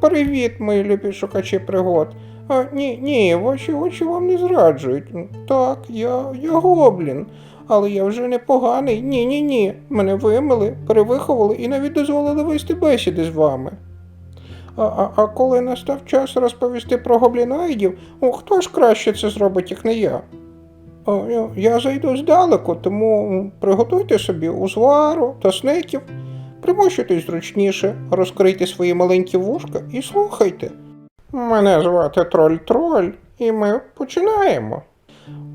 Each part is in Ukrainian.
Привіт, мої любі шукачі пригод. А, ні, ні, ваші очі вам не зраджують. Так, я, я гоблін. Але я вже непоганий. Ні, ні, ні. Мене вимили, перевиховали і навіть дозволили вести бесіди з вами. А, а, а коли настав час розповісти про гобліноїдів, о, хто ж краще це зробить, як не я? О, я- зайду здалеку, тому приготуйте собі узвару та снеків, примощуйтесь зручніше, розкрийте свої маленькі вушка і слухайте. Мене звати Троль Троль, і ми починаємо.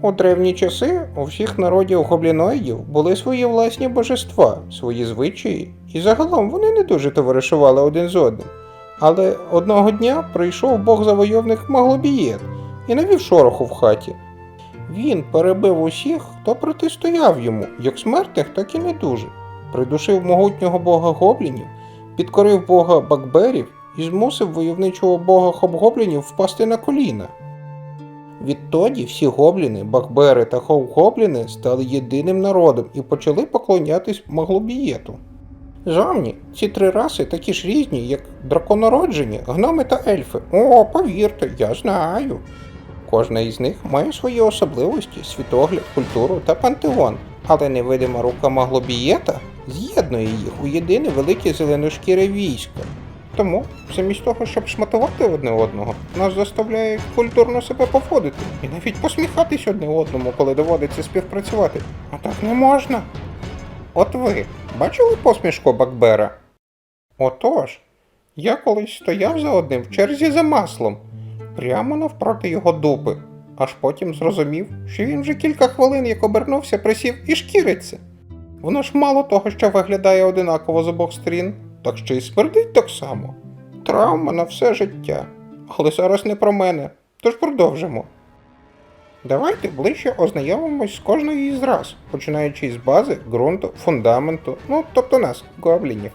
У древні часи у всіх народів гобліноїдів були свої власні божества, свої звичаї, і загалом вони не дуже товаришували один з одним. Але одного дня прийшов бог-завойовник Маглобієт і навів шороху в хаті. Він перебив усіх, хто протистояв йому, як смертних, так і недужих. Придушив могутнього бога гоблінів, підкорив бога Бакберів і змусив войовничого бога хобгоблінів впасти на коліна. Відтоді всі гобліни, бакбери та ховгобліни стали єдиним народом і почали поклонятись Маглобієту. Зовні ці три раси такі ж різні, як драконороджені, гноми та ельфи. О, повірте, я знаю. Кожна із них має свої особливості, світогляд, культуру та пантеон, але невидима рука Маглобієта з'єднує їх у єдине велике зеленошкіре військо. Тому, замість того, щоб шматувати одне одного, нас заставляє культурно себе поводити і навіть посміхатись одне одному, коли доводиться співпрацювати. А так не можна. От ви бачили посмішку Бакбера? Отож, я колись стояв за одним в черзі за маслом, прямо навпроти його дупи, аж потім зрозумів, що він вже кілька хвилин, як обернувся, присів і шкіриться. Воно ж мало того, що виглядає одинаково з обох сторін, так ще й смердить так само. Травма на все життя. Але зараз не про мене, тож продовжимо. Давайте ближче ознайомимось з кожною із раз, починаючи з бази, ґрунту, фундаменту, ну тобто нас, гоблінів.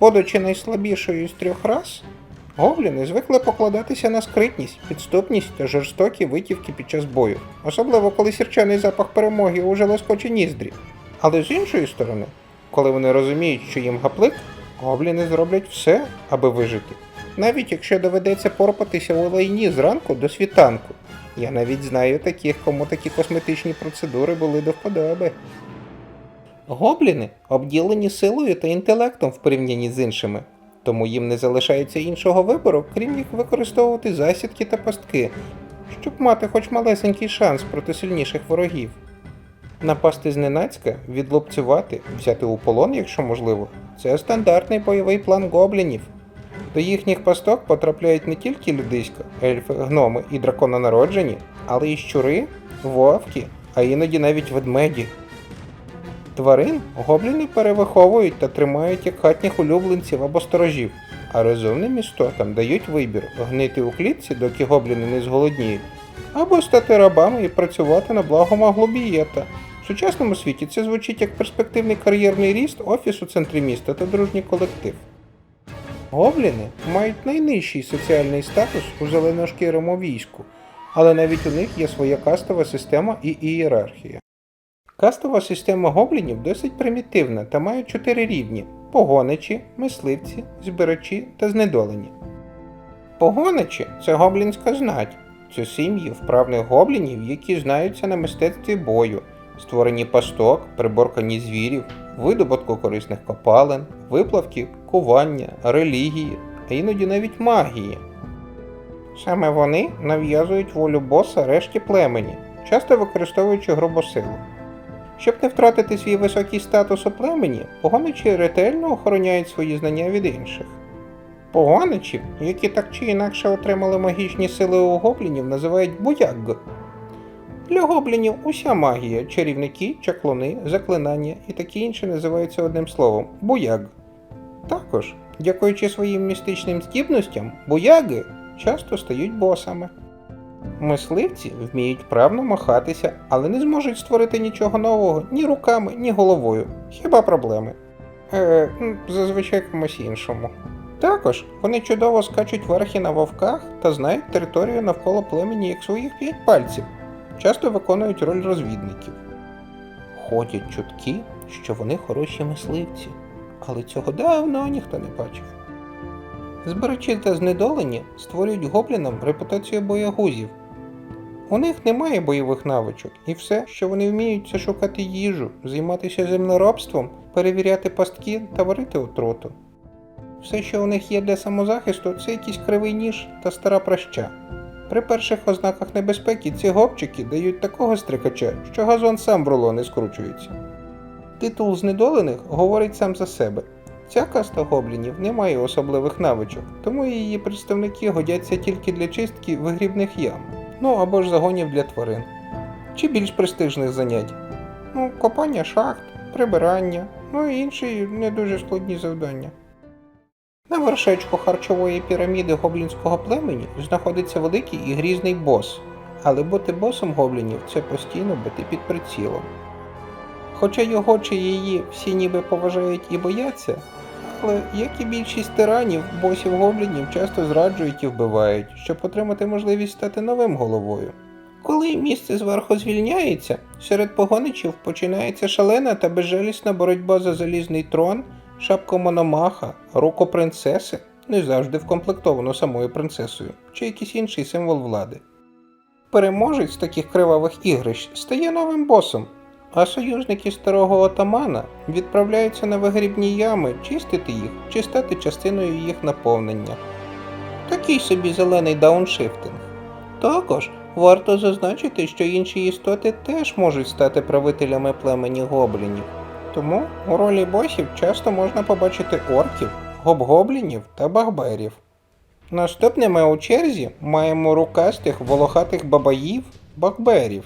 Будучи найслабішою з трьох рас, гобліни звикли покладатися на скритність, підступність та жорстокі витівки під час бою, особливо коли сірчаний запах перемоги уже лоскоче ніздрі. Але з іншої сторони, коли вони розуміють, що їм гаплик, гобліни зроблять все, аби вижити. Навіть якщо доведеться порпатися у лайні зранку до світанку. Я навіть знаю таких, кому такі косметичні процедури були до вподоби. Гобліни обділені силою та інтелектом в порівнянні з іншими, тому їм не залишається іншого вибору, крім як використовувати засідки та пастки, щоб мати хоч малесенький шанс проти сильніших ворогів. Напасти зненацька, відлупцювати, взяти у полон, якщо можливо, це стандартний бойовий план гоблінів. До їхніх пасток потрапляють не тільки людиська, ельфи, гноми і дракононароджені, але й щури, вовки, а іноді навіть ведмеді. Тварин гобліни перевиховують та тримають як хатніх улюбленців або сторожів, а розумним істотам дають вибір гнити у клітці, доки гобліни не зголодніють, або стати рабами і працювати на благо Маглобієта. В сучасному світі це звучить як перспективний кар'єрний ріст офісу центрі міста та дружній колектив. Гобліни мають найнижчий соціальний статус у зеленошкірому війську, але навіть у них є своя кастова система і ієрархія. Кастова система гоблінів досить примітивна та має чотири рівні: погоничі, мисливці, збирачі та знедолені. Погоничі це гоблінська знать. Це сім'ї вправних гоблінів, які знаються на мистецтві бою, створенні пасток, приборканні звірів, видобутку корисних копалин, виплавки, кування, релігії, а іноді навіть магії. Саме вони нав'язують волю боса решті племені, часто використовуючи грубу силу. Щоб не втратити свій високий статус у племені, погоничі ретельно охороняють свої знання від інших. Погоничів, які так чи інакше отримали магічні сили у гоблінів, називають буягг. Для гоблінів уся магія, чарівники, чаклуни, заклинання і таке інше називаються одним словом буяг. Також, дякуючи своїм містичним здібностям, буяги часто стають босами. Мисливці вміють правно махатися, але не зможуть створити нічого нового ні руками, ні головою. Хіба проблеми? Е, зазвичай комусь іншому. Також вони чудово скачуть верхи на вовках та знають територію навколо племені як своїх п'ять пальців, часто виконують роль розвідників. Ходять чутки, що вони хороші мисливці, але цього давно ніхто не бачив. Збирачі та знедолені створюють гоблінам репутацію боягузів. У них немає бойових навичок, і все, що вони вміють, це шукати їжу, займатися землеробством, перевіряти пастки та варити отруту. Все, що у них є для самозахисту, це якийсь кривий ніж та стара праща. При перших ознаках небезпеки ці гопчики дають такого стрикача, що газон сам в рулони скручується. Титул знедолених говорить сам за себе. Ця каста гоблінів не має особливих навичок, тому її представники годяться тільки для чистки вигрібних ям, ну або ж загонів для тварин, чи більш престижних занять. Ну, копання шахт, прибирання, ну і інші не дуже складні завдання. На вершечку харчової піраміди гоблінського племені знаходиться великий і грізний бос, але бути босом гоблінів це постійно бути під прицілом. Хоча його чи її всі ніби поважають і бояться, але, як і більшість тиранів, босів гоблінів часто зраджують і вбивають, щоб отримати можливість стати новим головою. Коли місце зверху звільняється, серед погоничів починається шалена та безжалісна боротьба за залізний трон, шапку мономаха, руку принцеси, не завжди вкомплектовано самою принцесою, чи якийсь інший символ влади. Переможець таких кривавих ігрищ стає новим босом, а союзники старого отамана відправляються на вигрібні ями чистити їх чи стати частиною їх наповнення. Такий собі зелений дауншифтинг. Також варто зазначити, що інші істоти теж можуть стати правителями племені гоблінів. Тому у ролі босів часто можна побачити орків, гобгоблінів та багберів. Наступними у черзі маємо рукастих волохатих бабаїв багберів.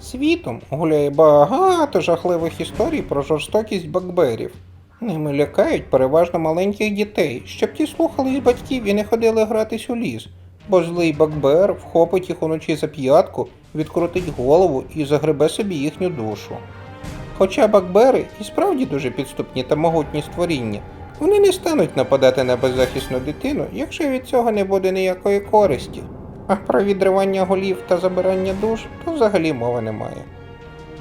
Світом гуляє багато жахливих історій про жорстокість багберів. Ними лякають переважно маленьких дітей, щоб ті слухались батьків і не ходили гратись у ліс, бо злий багбер вхопить їх уночі за п'ятку, відкрутить голову і загребе собі їхню душу. Хоча багбери і справді дуже підступні та могутні створіння, вони не стануть нападати на беззахисну дитину, якщо від цього не буде ніякої користі. А про відривання голів та забирання душ то взагалі мови немає.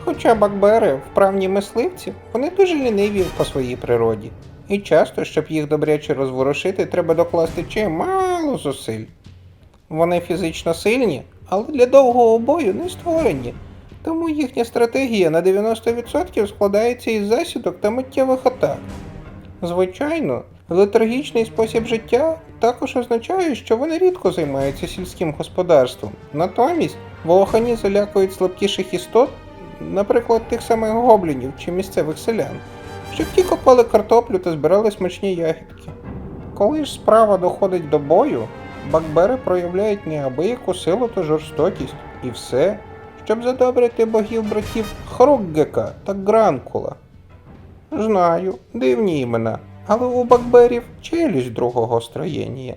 Хоча багбери вправні мисливці, вони дуже ліниві по своїй природі, і часто, щоб їх добряче розворушити, треба докласти чимало зусиль. Вони фізично сильні, але для довгого бою не створені, тому їхня стратегія на 90% складається із засідок та миттєвих атак. Звичайно, летаргічний спосіб життя також означає, що вони рідко займаються сільським господарством. Натомість волохані залякують слабкіших істот, наприклад, тих самих гоблінів чи місцевих селян, щоб ті копали картоплю та збирали смачні ягідки. Коли ж справа доходить до бою, бакбери проявляють неабияку силу та жорстокість, і все, щоб задобрити богів братів Хроггека та Гранкула. Знаю, дивні імена, але у Бакберів челюсть другого строєння.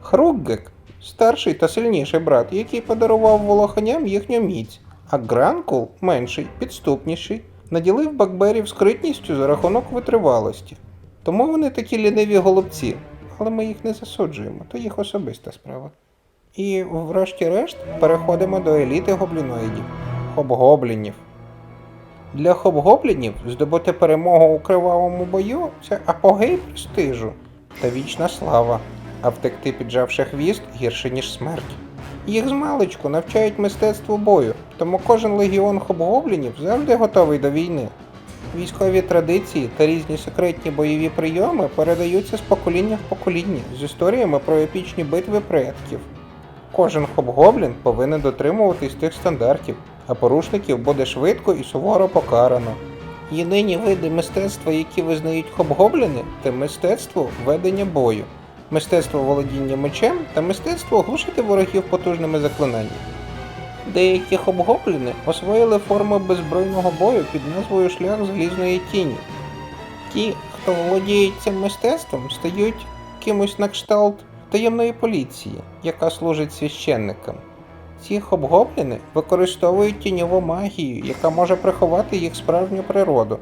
Хруггек старший та сильніший брат, який подарував волоханям їхню міць, а Гранкул менший, підступніший, наділив Бакберів скритністю за рахунок витривалості. Тому вони такі ліниві голубці, але ми їх не засуджуємо, то їх особиста справа. І, врешті-решт, переходимо до еліти гобліноїдів хобгоблінів. Для хобгоблінів здобути перемогу у кривавому бою це апогей престижу та вічна слава, а втекти піджавши хвіст гірше, ніж смерть. Їх змалечку навчають мистецтву бою, тому кожен легіон хобгоблінів завжди готовий до війни. Військові традиції та різні секретні бойові прийоми передаються з покоління в покоління з історіями про епічні битви предків. Кожен хобгоблін повинен дотримуватись тих стандартів, а порушників буде швидко і суворо покарано. Єдині види мистецтва, які визнають хобгобліни, це мистецтво ведення бою, мистецтво володіння мечем та мистецтво глушити ворогів потужними заклинаннями. Деякі хобгобліни освоїли форми беззбройного бою під назвою Шлях залізної тіні. Ті, хто володіють цим мистецтвом, стають кимось на кшталт таємної поліції, яка служить священникам. Ці хобгобліни використовують тіньову магію, яка може приховати їх справжню природу.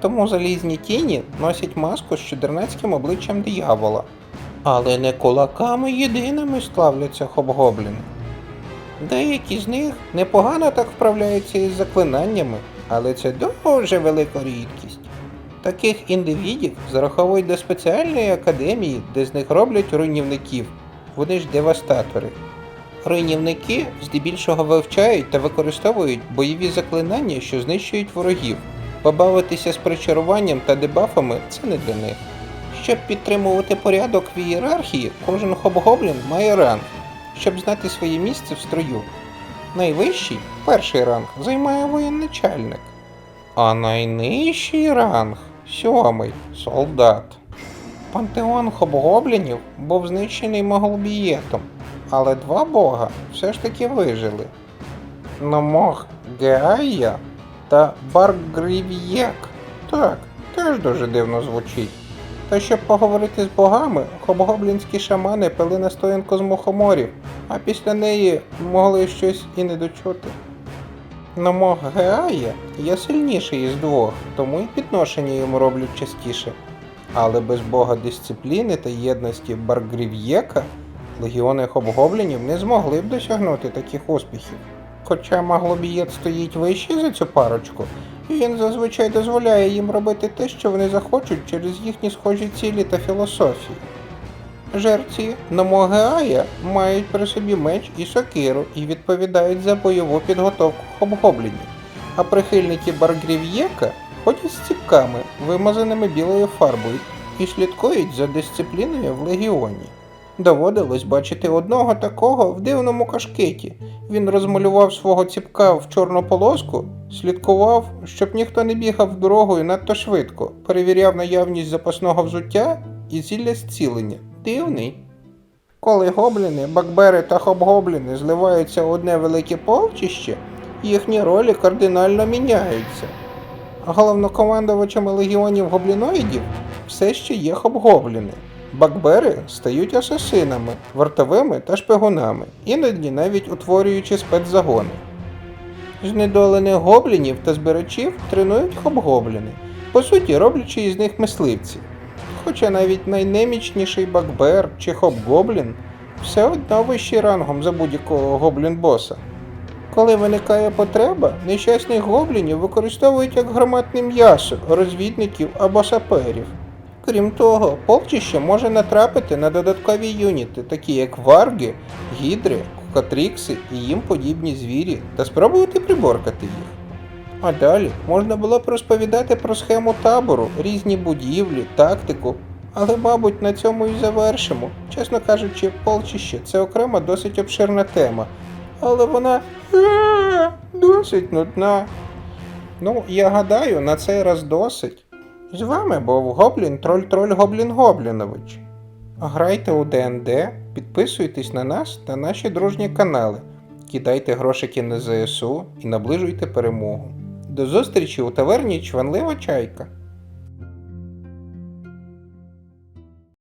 Тому залізні тіні носять маску з чудернацьким обличчям диявола. Але не кулаками єдиними славляться хобгобліни. Деякі з них непогано так вправляються із заклинаннями, але це дуже велика рідкість. Таких індивідів зараховують до спеціальної академії, де з них роблять руйнівників. Вони ж девастатори. Руйнівники здебільшого вивчають та використовують бойові заклинання, що знищують ворогів. Побавитися з причаруванням та дебафами це не для них. Щоб підтримувати порядок в ієрархії, кожен хобгоблін має ранг, щоб знати своє місце в строю. Найвищий, перший ранг, займає воєначальник, а найнижчий ранг сьомий солдат. Пантеон хобгоблінів був знищений моглбієтом, але два бога все ж таки вижили. Номог Геая та Баргрів'єк. Так, теж дуже дивно звучить. Та щоб поговорити з богами, хобгоблінські шамани пили настоянку з мухоморів, а після неї могли щось і не дочути. Номог Геая є сильніший із двох, тому і підношення йому роблять частіше. Але без бога дисципліни та єдності Баргрів'єка легіони хобгоблінів не змогли б досягнути таких успіхів. Хоча маглобієт стоїть вище за цю парочку, і він зазвичай дозволяє їм робити те, що вони захочуть через їхні схожі цілі та філософії. Жерці Номогеая мають при собі меч і сокиру і відповідають за бойову підготовку хобгоблінів, а прихильники Баргрів'єка ходять з ціпками, вимазаними білою фарбою, і слідкують за дисципліною в легіоні. Доводилось бачити одного такого в дивному кашкеті. Він розмалював свого ціпка в чорну полоску, слідкував, щоб ніхто не бігав дорогою надто швидко, перевіряв наявність запасного взуття і зілля зцілення. Дивний. Коли гобліни, бакбери та хобгобліни зливаються у одне велике полчище, їхні ролі кардинально міняються. Головнокомандувачами легіонів гобліноїдів все ще є хобгобліни. Бакбери стають асасинами, вартовими та шпигунами, іноді навіть утворюючи спецзагони. Знедолених гоблінів та збирачів тренують хобгобліни, по суті роблячи із них мисливців. Хоча навіть найнемічніший бакбер чи хобгоблін все одно вищий рангом за будь-якого гоблін-боса. Коли виникає потреба, нещасних гоблінів використовують як громадне м'ясо, розвідників або саперів. Крім того, полчище може натрапити на додаткові юніти, такі як варги, гідри, кукатрікси і їм подібні звірі, та спробувати приборкати їх. А далі можна було б розповідати про схему табору, різні будівлі, тактику, але, мабуть, на цьому і завершимо. Чесно кажучи, полчище це окрема досить обширна тема, але вона досить нудна. Ну, я гадаю, на цей раз досить. З вами був Гоблін Троль Троль Гоблін Гоблінович. Грайте у ДНД, підписуйтесь на нас та наші дружні канали, кидайте грошики на ЗСУ і наближуйте перемогу. До зустрічі у таверні Чванлива Чайка.